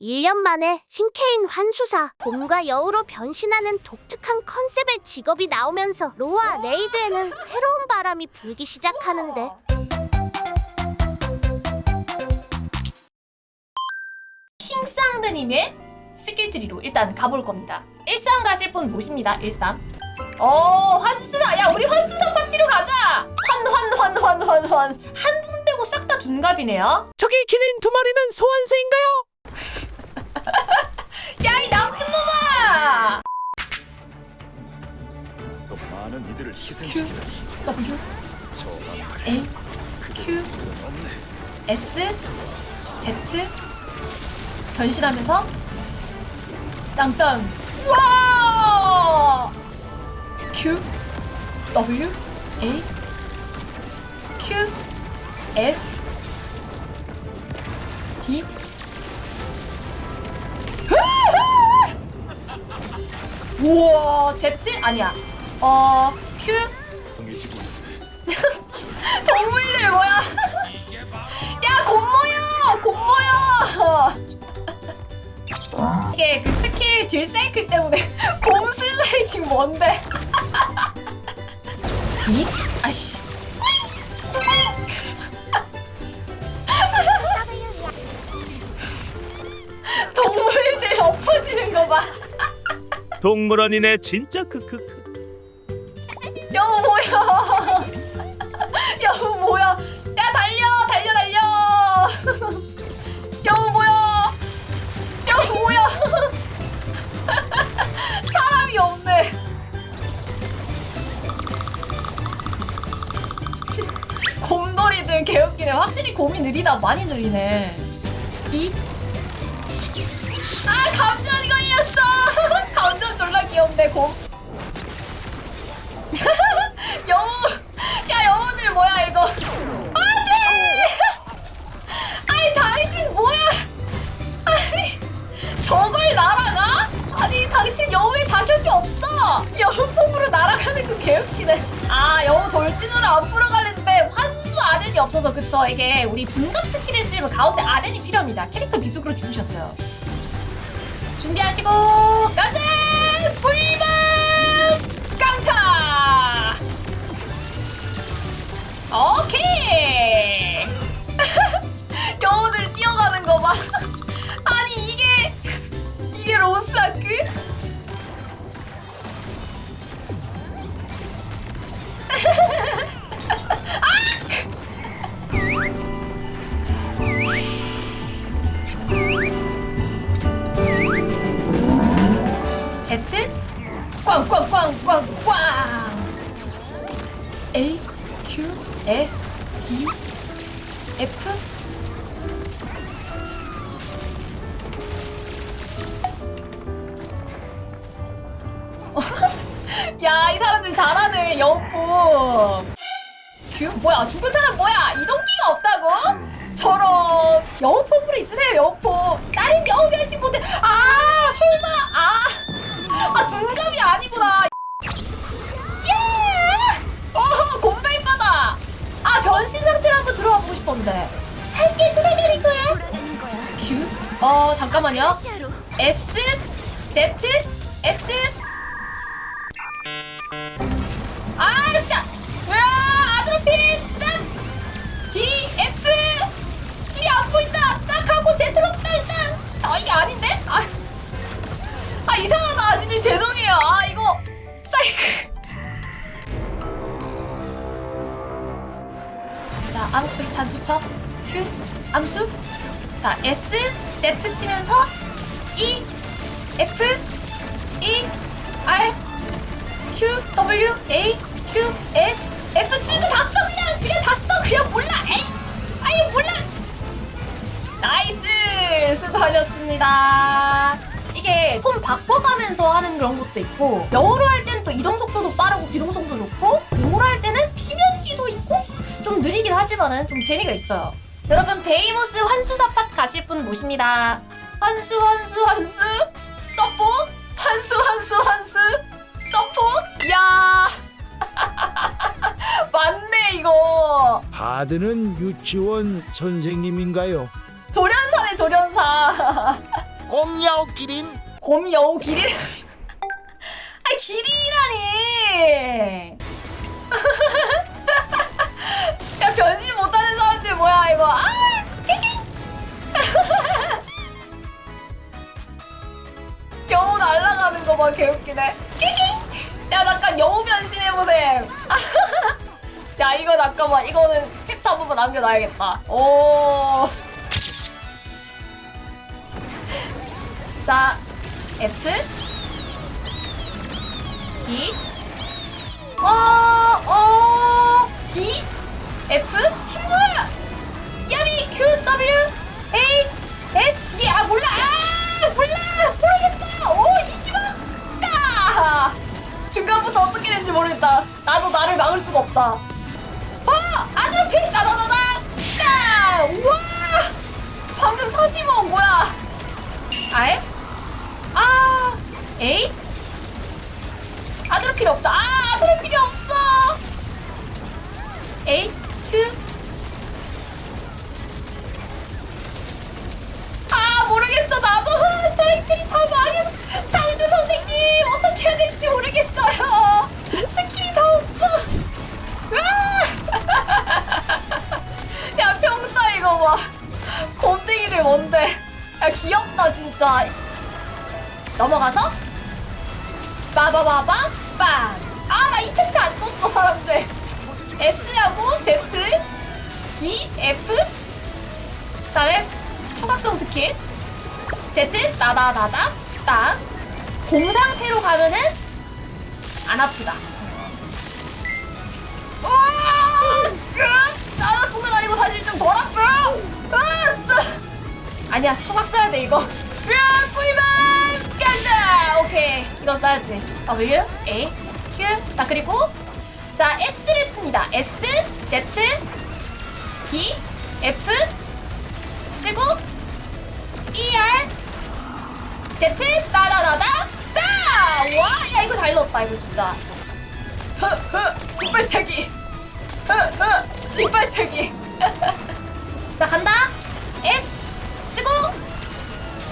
1년 만에 신케인 환수사 봄과 여우로 변신하는 독특한 컨셉의 직업이 나오면서 로아 레이드에는 새로운 바람이 불기 시작하는데 킹쌍드님의 스킬트리로 일단 가볼 겁니다. 13 가실 분 모십니다. 13. 어 환수사 야 우리 환수사 파티로 가자. 환 환 환 환 환 환. 한 분 빼고 싹 다 둔갑이네요. 저기 기린 두 마리는 소환수인가요? 야 이 나쁜 놈아. 또 많은 이들을 희생시키다니 W 저 A Q 없네 S Z 변신하면서 땅땅 와 Q W A Q S D 우와 Z 아니야. 어 동해지고 동물들 뭐야? 야 곰모여 곰모여 이게 그 스킬 딜 사이클 때문에 곰 슬라이딩 뭔데? D 동물원이네 진짜 크크크. 여우 뭐야 여우 뭐야 야 달려 달려 달려. 여우 뭐야 여우 뭐야 사람이 없네. 곰돌이들 개웃기네. 확실히 곰이 느리다. 많이 느리네. 이? 여우의 자격이 없어. 여우 폼으로 날아가는 거 개웃기네. 아 여우 돌진으로 앞으로 가는데 환수 아덴이 없어서 그쵸? 이게 우리 둔갑 스킬을 쓰려면 가운데 아덴이 필요합니다. 캐릭터 미숙으로 죽으셨어요. 준비하시고 가자 불만 꽝꽝꽝꽝꽝 A Q S D F? 야 이 사람들 잘하네 여포 큐 뭐야 죽은 사람 뭐야? 이동기가 없다고? 저런. 여우포부로 있으세요 여우포 다른 여우 변신 못해. 아 아, 아 둔감이 아니구나. 예! 어 곰발바다. 아 변신 상태로 한번 들어가 보고 싶었는데. 할게 돌아가는 거야? 큐? 어 잠깐만요. S Z S. 아 진짜. 야 아드로핀. 짠! D F. D 안 보인다. 딱 하고 Z로 땅땅 아 이게 아닌데? 아, 아 단추쳐 Q 암수. 자 S Z 쓰면서 E F E R Q W A Q S F. G도 다써 그냥. 그냥 다 써. 그냥 몰라. 에이 아유 몰라. 나이스. 수고하셨습니다. 이게 폼 바꿔가면서 하는 그런 것도 있고 영어로 할 때는 또 이동 속도도 빠르고 기동 하지만은 좀 재미가 있어요 여러분 베이모스 환수사 팟 가실 분 모십니다 환수 환수 환수 서포 환수 환수 환수 서포 야 맞네 이거 하드는 유치원 선생님인가요? 조련사네 조련사. 곰야오 기린 곰 여우 기린. 아 기린이라니. 봐 개웃기네. 끼끼. 야 잠깐 여우 변신해 보셈. 야 이거 잠깐만 이거는 캡처 한 번만 남겨놔야겠다. 오. 자 F D 어, 어, D F 막을 수가 없다. 어 아드로피 나나나나 까 우와! 방금 45 뭐야? 아에 아 에이 아들 필요 없다. 아 아들 필요 없어! 에이 큐아 모르겠어. 나도 저희끼리 다 망해 상대 선생님 어떻게 해야 될지 모르겠어 진짜 넘어가서? 빠바바바 빵아나 이펙트 안 떴어 사람들. S하고 Z G F. 그다음에 초각성 스킬. Z 나다나다 땅곰 상태로 가면은 안 아프다! 안 아픈 건 아니고 사실 좀 덜! 진짜. 아니야 초각 써야 돼 이거 이 이거 써야지 W A Q 자 그리고 자 S를 씁니다. S Z D F. 쓰고 E R Z. 나다나다. 따 와 야 이거 잘 넣었다 이거 진짜. 흐흐 직발차기. 흐흐 직발차기. 자 간다. S 쓰고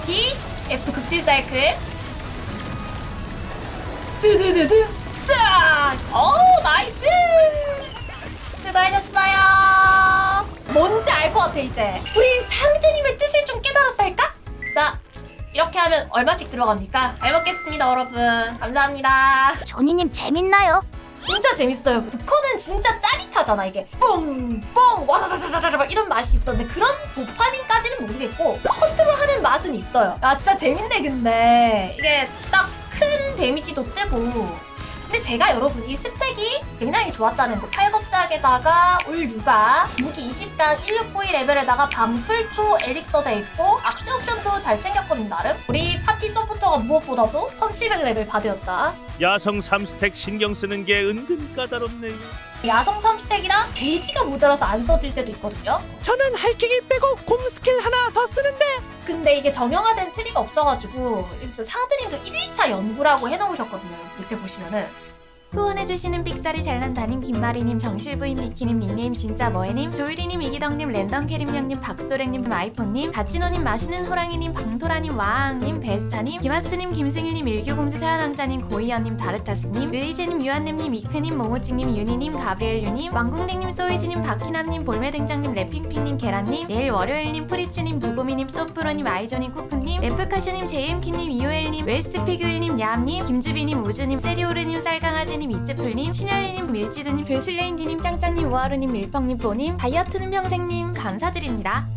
D F. 극딜 사이클 드드드드 짜! 오 나이스 수고하셨어요 뭔지 알 것 같아 이제 우리 상대님의 뜻을 좀 깨달았달까? 자 이렇게 하면 얼마씩 들어갑니까? 잘 먹겠습니다 여러분 감사합니다 조니님 재밌나요? 진짜 재밌어요. 두커는 진짜 짜릿하잖아 이게 뽕뽕 막 이런 맛이 있었는데 그런 도파민까지는 모르겠고 컨트롤하는 맛은 있어요. 아 진짜 재밌네 근데 이게 딱 큰 데미지도 뜨고. 근데 제가 여러분 이 스펙이 굉장히 좋았다는 거. 8겁작에다가 올 육아 무기 20강 1692 레벨에다가 방풀초 엘릭서 돼 있고 악세 옵션도 잘 챙겼거든요 나름. 우리 파티 서포터가 무엇보다도 1700 레벨 바드였다. 야성 3스택 신경 쓰는 게 은근 까다롭네요. 야성 3스택이랑 게이지가 모자라서 안 써질 때도 있거든요. 저는 할킹이 빼고 곰 스킬 하나 더 쓰는데 근데 이게 정형화된 트리가 없어가지고 이제 상드님도 1일차 연구라고 해놓으셨거든요. 밑에 보시면은 후원해주시는 삑사리 잘난다님 김마리님 정실부인 미키님 닉네임 진짜 뭐해님 조이리님 이기덕님 랜덤 캐림형님 박소랭님 아이폰님 다찌노님 맛있는 호랑이님 방토라님 와앙님 베스타님 김하스님 김승일님 일교공주 서연왕자님 고이연님 다르타스님 릴리제님 유한님님 이크님 몽우찡님 유니님 가브리엘유님 왕궁댕님 소이즈님 박희남님 볼메등장님 래핑핑님 계란님 내일 월요일님 프리추님 부고미님 솜프로님 아이조님 쿠쿠님 레프카쇼님 제이엠키님 이오엘님 웨스트피규일님 얌님 김주비님 우주님 세리오르님 쌀강아지님 이츠풀님 신열리님 밀지두님 불슬레인디님 짱짱님 우하루님 밀펑님 뽀님 다이어트는 평생님 감사드립니다.